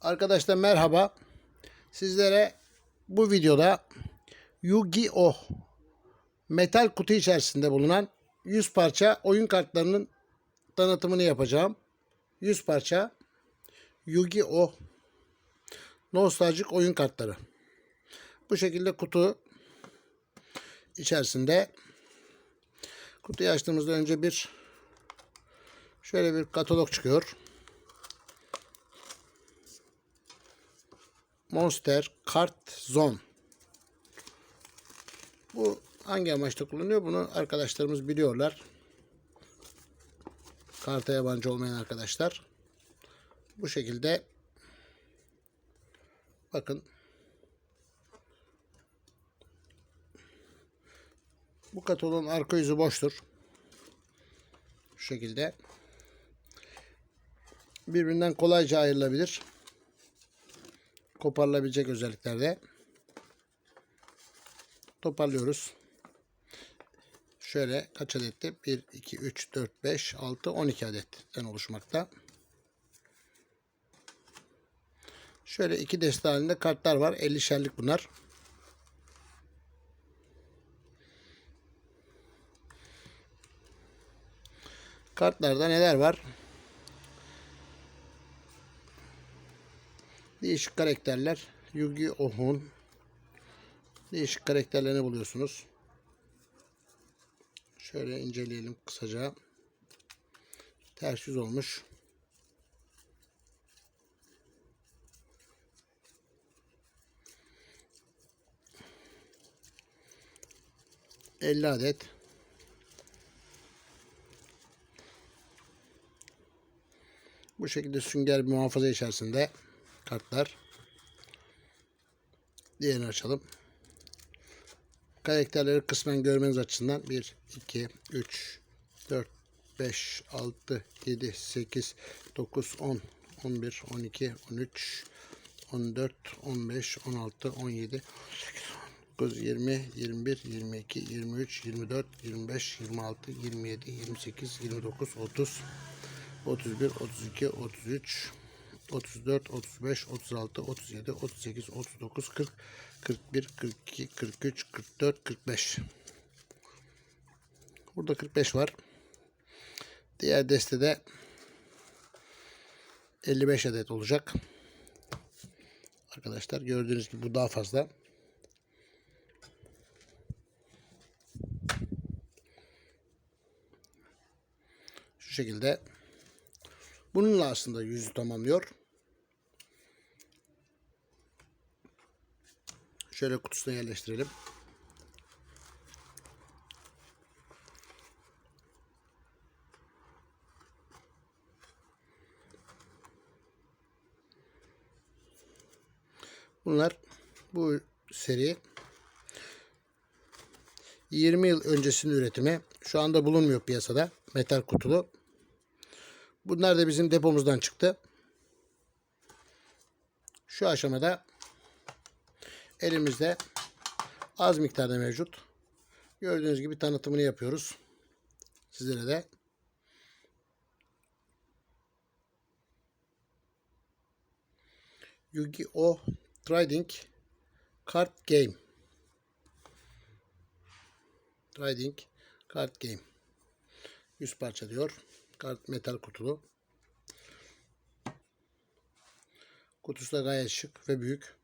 Arkadaşlar merhaba. Sizlere bu videoda Yu-Gi-Oh! metal kutu içerisinde bulunan 100 parça oyun kartlarının tanıtımını yapacağım. 100 parça Yu-Gi-Oh! nostaljik oyun kartları. Bu şekilde kutu içerisinde kutuyu açtığımızda önce bir şöyle bir katalog çıkıyor. Monster Kart Zone. Bu hangi amaçta kullanılıyor? Bunu arkadaşlarımız biliyorlar. Karta yabancı olmayan arkadaşlar. Bu şekilde bakın bu kataloğun arka yüzü boştur. Şu şekilde birbirinden kolayca ayrılabilir koparılabilecek özelliklerde. Toparlıyoruz. Şöyle kaç adetti? 1, 2, 3, 4, 5, 6, 12 adetten oluşmakta. Şöyle iki deste halinde kartlar var. 50'şerlik bunlar. Kartlarda neler var? Değişik karakterler. Yu-Gi-Oh'un değişik karakterlerini buluyorsunuz. Şöyle inceleyelim kısaca. Ters yüz olmuş. Elli adet. Bu şekilde sünger bir muhafaza içerisinde kartlar. Diğerini açalım. Karakterleri kısmen görmeniz açısından 1, 2, 3, 4, 5, 6, 7, 8, 9, 10, 11, 12, 13, 14, 15, 16, 17, 19, 20, 21, 22, 23, 24, 25, 26, 27, 28, 29, 30, 31, 32, 33, 34, 35, 36, 37, 38, 39, 40, 41, 42, 43, 44, 45. Burada 45 var. Diğer destede 55 adet olacak. Arkadaşlar gördüğünüz gibi bu daha fazla. Şu şekilde bununla aslında yüzü tamamlıyor. Şöyle kutusuna yerleştirelim. Bunlar bu seri 20 yıl öncesinin üretimi. Şu anda bulunmuyor piyasada. Metal kutulu. Bunlar da bizim depomuzdan çıktı. Şu aşamada elimizde az miktarda mevcut. Gördüğünüz gibi tanıtımını yapıyoruz. Sizlere de. Yu-Gi-Oh! Trading Card Game. Trading Card Game. 100 parça diyor. Kart metal kutulu. Kutusu da gayet şık ve büyük.